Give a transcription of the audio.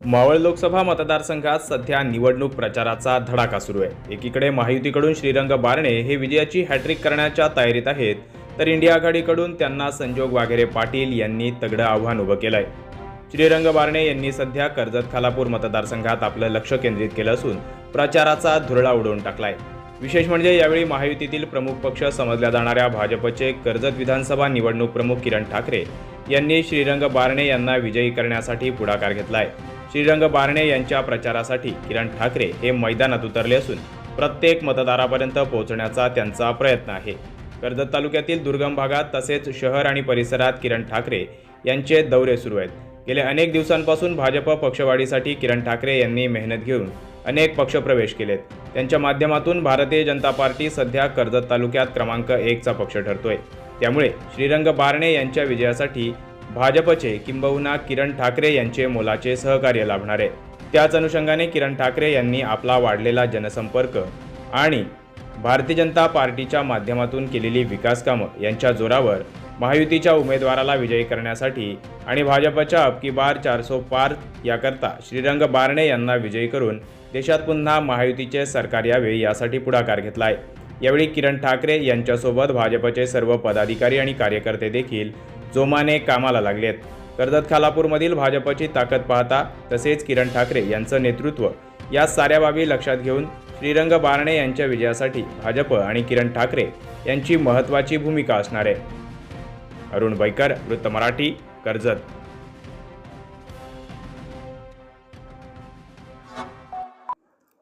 मावळ लोकसभा मतदारसंघात सध्या निवडणूक प्रचाराचा धडाका सुरू आहे. एकीकडे महायुतीकडून श्रीरंग बारणे हे विजयाची हॅट्रिक करण्याच्या तयारीत आहेत तर इंडिया आघाडीकडून त्यांना संजोग वाघेरे पाटील यांनी तगडं आव्हान उभं केलंय. श्रीरंग बारणे यांनी सध्या कर्जत खालापूर मतदारसंघात आपलं लक्ष केंद्रित केलं असून प्रचाराचा धुरळा उडवून टाकलाय. विशेष म्हणजे यावेळी महायुतीतील प्रमुख पक्ष समजल्या जाणाऱ्या भाजपचे कर्जत विधानसभा निवडणूक प्रमुख किरण ठाकरे यांनी श्रीरंग बारणे यांना विजयी करण्यासाठी पुढाकार घेतलाय. श्रीरंग बारणे यांच्या प्रचारासाठी किरण ठाकरे हे मैदानात उतरले असून प्रत्येक मतदारापर्यंत पोहोचण्याचा त्यांचा प्रयत्न आहे. कर्जत तालुक्यातील दुर्गम भागात तसेच शहर आणि परिसरात किरण ठाकरे यांचे दौरे सुरू आहेत. गेल्या अनेक दिवसांपासून भाजप पक्षवाढीसाठी किरण ठाकरे यांनी मेहनत घेऊन अनेक पक्षप्रवेश केलेत. त्यांच्या माध्यमातून भारतीय जनता पार्टी सध्या कर्जत तालुक्यात क्रमांक एकचा पक्ष ठरतोय. त्यामुळे श्रीरंग बारणे यांच्या विजयासाठी भाजपचे किंबहुना किरण ठाकरे यांचे मोलाचे सहकार्य लाभणार. आहे त्याच अनुषंगाने किरण ठाकरे यांनी आपला वाढलेला जनसंपर्क आणि भारतीय जनता पार्टीच्या माध्यमातून केलेली विकास कामं यांच्या जोरावर महायुतीच्या उमेदवाराला विजयी करण्यासाठी आणि भाजपच्या अबकी बार चारसो पार याकरता श्रीरंग बारणे यांना विजयी करून देशात पुन्हा महायुतीचे सरकार यावे यासाठी पुढाकार घेतला आहे यावेळी किरण ठाकरे यांच्यासोबत भाजपचे सर्व पदाधिकारी आणि कार्यकर्ते देखील जोमाने कामाला लागलेत. कर्जत खालापूरमधील भाजपची ताकद पाहता तसेच किरण ठाकरे यांचं नेतृत्व या साऱ्या बाबी लक्षात घेऊन श्रीरंग बारणे यांच्या विजयासाठी भाजप आणि किरण ठाकरे यांची महत्त्वाची भूमिका असणार आहे. अरुण बैकर वृत्त मराठी कर्जत.